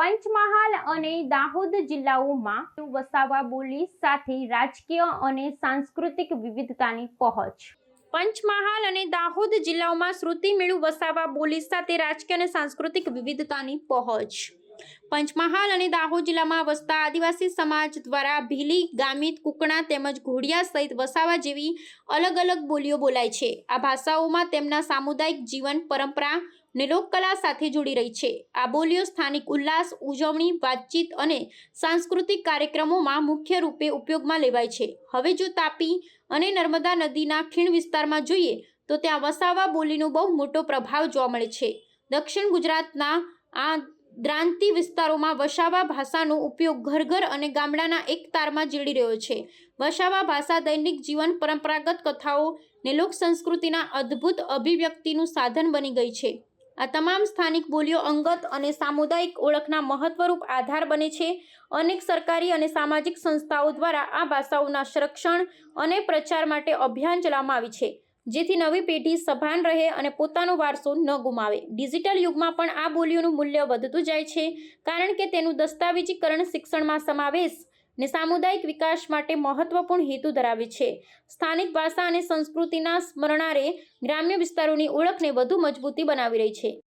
પંચમહાલ અને દાહોદ જિલ્લાઓમાં વસાવા બોલી સાથે રાજકીય અને સાંસ્કૃતિક વિવિધતાની પહોંચ. પંચમહાલ અને દાહોદ જિલ્લાઓમાં શ્રુતિ મેળુ વસાવા બોલી સાથે રાજકીય અને સાંસ્કૃતિક વિવિધતાની પહોંચ. પંચમહાલ અને દાહોદ જિલ્લામાં વસતા આદિવાસી સમાજ દ્વારા ભીલી, ગામિત, કુકણા તેમજ ઘોડિયા સહિત વસાવા જેવી અલગ અલગ બોલીઓ બોલાય છે. આ ભાષાઓમાં તેમના સામુદાયિક જીવન, પરંપરા ને લોકકલા સાથે જોડી રહી છે. આ બોલીઓ સ્થાનિક ઉલ્લાસ, ઉજવણી, વાતચીત અને સાંસ્કૃતિક કાર્યક્રમોમાં મુખ્ય રૂપે ઉપયોગમાં લેવાય છે. હવે જો તાપી અને નર્મદા નદીના ખીણ વિસ્તારમાં જોઈએ, તો ત્યાં વસાવા બોલીનો બહુ મોટો પ્રભાવ જોવા મળે છે. દક્ષિણ ગુજરાતના આ દ્રાંતિ વિસ્તારોમાં વસાવા ભાષાનો ઉપયોગ ઘર ઘર અને ગામડાના એક તારમાં જીડી રહ્યો છે. વસાવા ભાષા દૈનિક જીવન પરંપરાગત કથાઓ ને લોક સંસ્કૃતિના અદ્ભુત અભિવ્યક્તિનું સાધન બની ગઈ છે. આ તમામ સ્થાનિક બોલીઓ અંગત અને સામુદાયિક ઓળખના મહત્વરૂપ આધાર બને છે. અનેક સરકારી અને સામાજિક સંસ્થાઓ દ્વારા આ ભાષાઓના સંરક્ષણ અને પ્રચાર માટે અભિયાન ચલાવવામાં આવી છે. જેથી નવી પેઢી સભાન રહે અને પોતાનો વારસો ન ગુમાવે. ડિજિટલ યુગમાં પણ આ બોલીઓનું મૂલ્ય વધતું જાય છે, કારણ કે તેનું દસ્તાવેજીકરણ શિક્ષણમાં સમાવેશ ને સામુદાયિક વિકાસ માટે મહત્વપૂર્ણ હેતુ ધરાવે છે. સ્થાનિક ભાષા અને સંસ્કૃતિના સ્મરણારે ગ્રામ્ય વિસ્તારોની ઓળખને વધુ મજબૂતી બનાવી રહી છે.